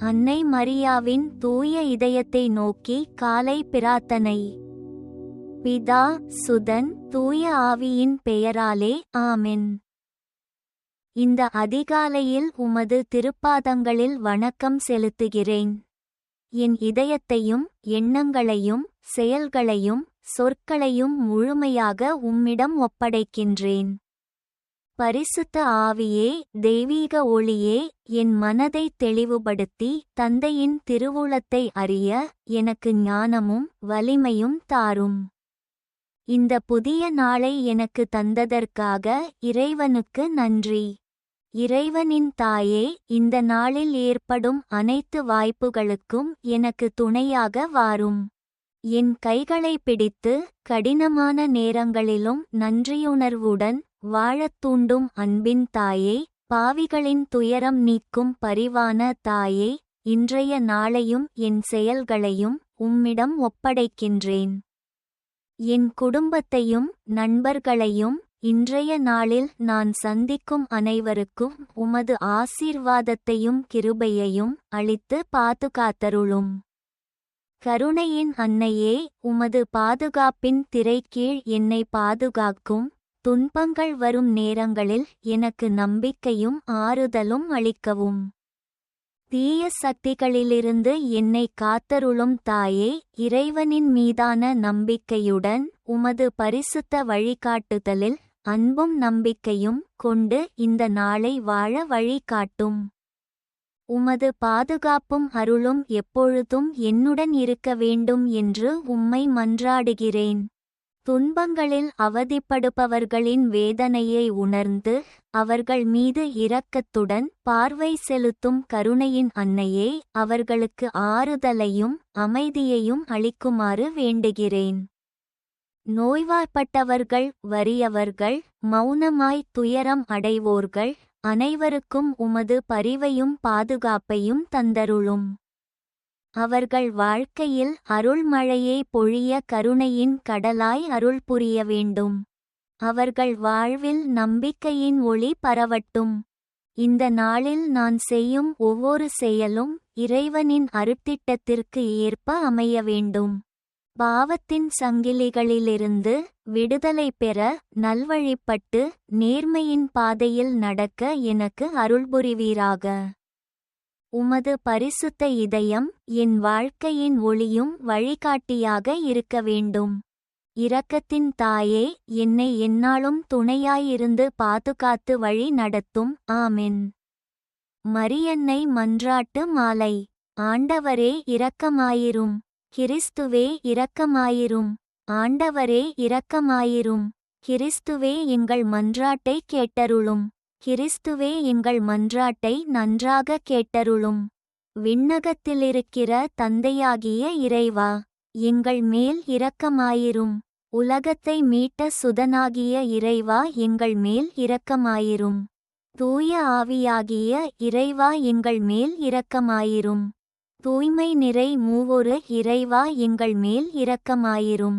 அன்னை மரியாவின் தூய இதயத்தை நோக்கி காலை பிரார்த்தனை. பிதா சுதன் தூய ஆவியின் பெயராலே ஆமென். இந்த அதிகாலையில் உமது திருப்பாதங்களில் வணக்கம் செலுத்துகிறேன். என் இதயத்தையும் எண்ணங்களையும் செயல்களையும் சொற்களையும் முழுமையாக உம்மிடம் ஒப்படைக்கின்றேன். பரிசுத்த ஆவியே தெய்வீக ஒளியே என் மனதை தெளிவுபடுத்தி தந்தையின் திருவுளத்தை அறிய எனக்கு ஞானமும் வலிமையும் தாரும். இந்த புதிய நாளை எனக்கு தந்ததற்காக இறைவனுக்கு நன்றி. இறைவனின் தாயே இந்த நாளில் ஏற்படும் அனைத்து வாய்ப்புகளுக்கும் எனக்கு துணையாக வாரும். என் கைகளை பிடித்து கடினமான நேரங்களிலும் நன்றியுணர்வுடன் வாழத் தூண்டும் அன்பின் தாயே பாவிகளின் துயரம் நீக்கும் பரிவான தாயே இன்றைய நாளையும் என் செயல்களையும் உம்மிடம் ஒப்படைக்கின்றேன். என் குடும்பத்தையும் நண்பர்களையும் இன்றைய நாளில் நான் சந்திக்கும் அனைவருக்கும் உமது ஆசீர்வாதத்தையும் கிருபையையும் அளித்து பாதுகாத்தருளும். கருணையின் அன்னையே உமது பாதுகாப்பின் திரைக்கீழ் என்னை பாதுகாக்கும். துன்பங்கள் வரும் நேரங்களில் எனக்கு நம்பிக்கையும் ஆறுதலும் அளிக்கவும். தீய சக்திகளிலிருந்து என்னை காத்தருளும் தாயே இறைவனின் மீதான நம்பிக்கையுடன் உமது பரிசுத்த வழிகாட்டுதலில் அன்பும் நம்பிக்கையும் கொண்டு இந்த நாளை வாழ வழிகாட்டும். உமது பாதுகாப்பும் அருளும் எப்பொழுதும் என்னுடன் இருக்க வேண்டும் என்று உம்மை மன்றாடுகிறேன். துன்பங்களில் அவதிப்படுபவர்களின் வேதனையை உணர்ந்து அவர்கள் மீது இரக்கத்துடன் பார்வை செலுத்தும் கருணையின் அன்னையே அவர்களுக்கு ஆறுதலையும் அமைதியையும் அளிக்குமாறு வேண்டுகிறேன். நோய்வாய்ப்பட்டவர்கள் வறியவர்கள் மௌனமாய் துயரம் அடைவோர்கள் அனைவருக்கும் உமது பரிவையும் பாதுகாப்பையும் தந்தருளும். அவர்கள் வாழ்க்கையில் அருள்மழையை பொழிய கருணையின் கடலாய் அருள் புரிய வேண்டும். அவர்கள் வாழ்வில் நம்பிக்கையின் ஒளி பரவட்டும். இந்த நாளில் நான் செய்யும் ஒவ்வொரு செயலும் இறைவனின் அருத்திட்டத்திற்கு ஏற்ப அமைய வேண்டும். பாவத்தின் சங்கிலிகளிலிருந்து விடுதலை பெற நல்வழிப்பட்டு நேர்மையின் பாதையில் நடக்க எனக்கு அருள்புரிவீராக. உமது பரிசுத்த இதயம் என் வாழ்க்கையின் ஒளியும் வழிகாட்டியாக இருக்க வேண்டும். இரக்கத்தின் தாயே என்னை எந்நாளும் துணையாயிருந்து பாதுகாத்து வழி நடத்தும். ஆமென். மரியன்னை மன்றாட்டு மாலை. ஆண்டவரே இரக்கமாயிரும். கிறிஸ்துவே இரக்கமாயிரும். ஆண்டவரே இரக்கமாயிரும். கிறிஸ்துவே எங்கள் மன்றாட்டை கேட்டருளும். கிறிஸ்துவே எங்கள் மன்றாட்டை நன்றாக கேட்டருளும். விண்ணகத்திலிருக்கிற தந்தையாகிய இறைவா எங்கள் மேல் இரக்கமாயிரும். உலகத்தை மீட்ட சுதனாகிய இறைவா எங்கள் மேல் இரக்கமாயிரும். தூய ஆவியாகிய இறைவா எங்கள் மேல் இரக்கமாயிரும். தூய்மை நிறை மூவொரு இறைவா எங்கள் மேல் இரக்கமாயிரும்.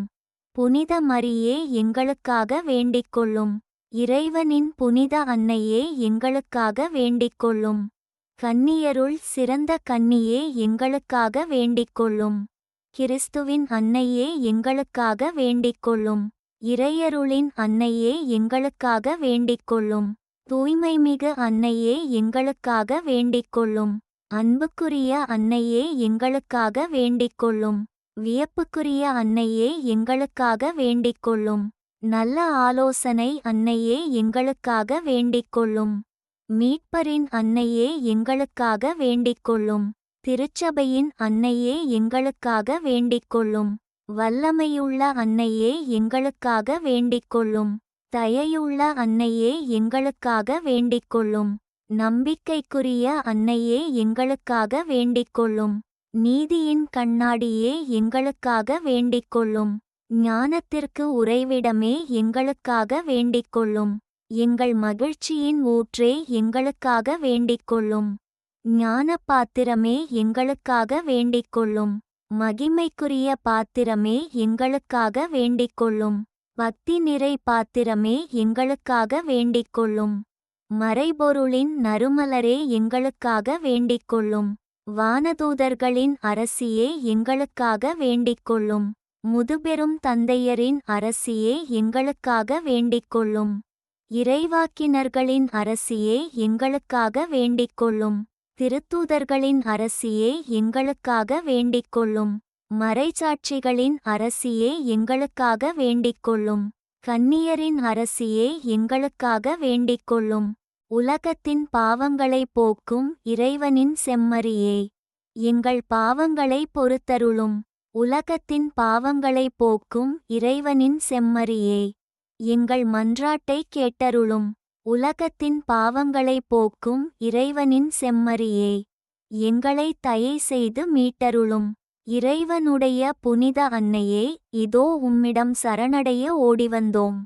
புனித மரியே எங்களுக்காக வேண்டிக்கொள்ளும். இறைவனின் புனித அன்னையே எங்களுக்காக வேண்டிக்கொள்ளும். கன்னியருள் சிறந்த கன்னியே எங்களுக்காக வேண்டிக்கொள்ளும். கிறிஸ்துவின் அன்னையே எங்களுக்காக வேண்டிக்கொள்ளும். இறையருளின் அன்னையே எங்களுக்காக வேண்டிக்கொள்ளும். தூய்மைமிகு அன்னையே எங்களுக்காக வேண்டிக்கொள்ளும். அன்புக்குரிய அன்னையே எங்களுக்காக வேண்டிக்கொள்ளும். வியப்புக்குரிய அன்னையே எங்களுக்காக வேண்டிக்கொள்ளும். நல்ல ஆலோசனை அன்னையே எங்களுக்காக வேண்டிக்கொள்ளும். மீட்பரின் அன்னையே எங்களுக்காக வேண்டிக்கொள்ளும். திருச்சபையின் அன்னையே எங்களுக்காக வேண்டிக்கொள்ளும். வல்லமையுள்ள அன்னையே எங்களுக்காக வேண்டிக்கொள்ளும். தயையுள்ள அன்னையே எங்களுக்காக வேண்டிக்கொள்ளும். நம்பிக்கைக்குரிய அன்னையே எங்களுக்காக வேண்டிக்கொள்ளும். நீதியின் கண்ணாடியே எங்களுக்காக வேண்டிக்கொள்ளும். ஞானத்திற்கு உறைவிடமே எங்களுக்காக வேண்டிக்கொள்ளும். எங்கள் மகிழ்ச்சியின் ஊற்றே எங்களுக்காக வேண்டிக்கொள்ளும். ஞான பாத்திரமே எங்களுக்காக வேண்டிக்கொள்ளும். மகிமைக்குரிய பாத்திரமே எங்களுக்காக வேண்டிக்கொள்ளும். பக்தி நிறை பாத்திரமே எங்களுக்காக வேண்டிக்கொள்ளும். மறைபொருளின் நறுமலரே எங்களுக்காக வேண்டிக்கொள்ளும். வானதூதர்களின் அரசியே எங்களுக்காக வேண்டிக்கொள்ளும். முதுபெரும் தந்தையரின் அரசியே எங்களுக்காக வேண்டிக்கொள்ளும். இறைவாக்கினர்களின் அரசியே எங்களுக்காக வேண்டிக்கொள்ளும். திருத்தூதர்களின் அரசியே எங்களுக்காக வேண்டிக்கொள்ளும். மறைச்சாட்சிகளின் அரசியே எங்களுக்காக வேண்டிக்கொள்ளும். கன்னியரின் அரசியே எங்களுக்காக வேண்டிக்கொள்ளும். உலகத்தின் பாவங்களை போக்கும் இறைவனின் செம்மறியே எங்கள் பாவங்களை பொறுத்தருளும். உலகத்தின் பாவங்களை போக்கும் இறைவனின் செம்மறியே. எங்கள் மன்றாட்டை கேட்டருளும் உலகத்தின் பாவங்களை போக்கும் இறைவனின் செம்மறியே. எங்களை தயை செய்து மீட்டருளும் இறைவனுடைய புனித அன்னையே இதோ உம்மிடம் சரணடைய ஓடிவந்தோம்.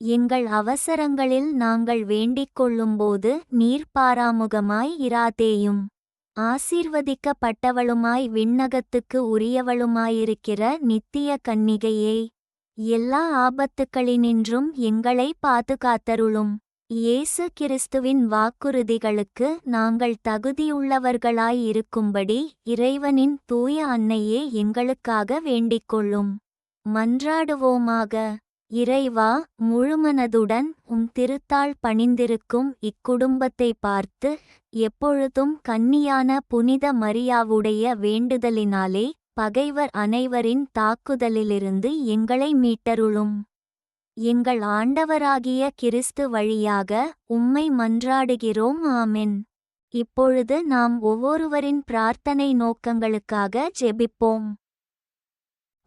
எங்கள் அவசரங்களில் நாங்கள் வேண்டிக் கொள்ளும்போது நீர் பாராமுகமாய் இராதேயும். ஆசீர்வதிக்கப்பட்டவளுமாய் விண்ணகத்துக்கு உரியவளுமாயிருக்கிற நித்திய கன்னிகையே எல்லா ஆபத்துக்களினின்றும் எங்களை பாதுகாத்தருளும். இயேசு கிறிஸ்துவின் வாக்குறுதிகளுக்கு நாங்கள் தகுதியுள்ளவர்களாயிருக்கும்படி இறைவனின் தூய அன்னையே எங்களுக்காக வேண்டிக்கொள்ளும். மன்றாடுவோமாக. இறைவா முழுமனதுடன் உம் திருத்தாள் பணிந்திருக்கும் இக்குடும்பத்தை பார்த்து எப்பொழுதும் கன்னியான புனித மரியாவுடைய வேண்டுதலினாலே பகைவர் அனைவரின் தாக்குதலிலிருந்து எங்களை மீட்டருளும். எங்கள் ஆண்டவராகிய கிறிஸ்து வழியாக உம்மை மன்றாடுகிறோம் ஆமென். இப்பொழுது நாம் ஒவ்வொருவரின் பிரார்த்தனை நோக்கங்களுக்காக ஜெபிப்போம்.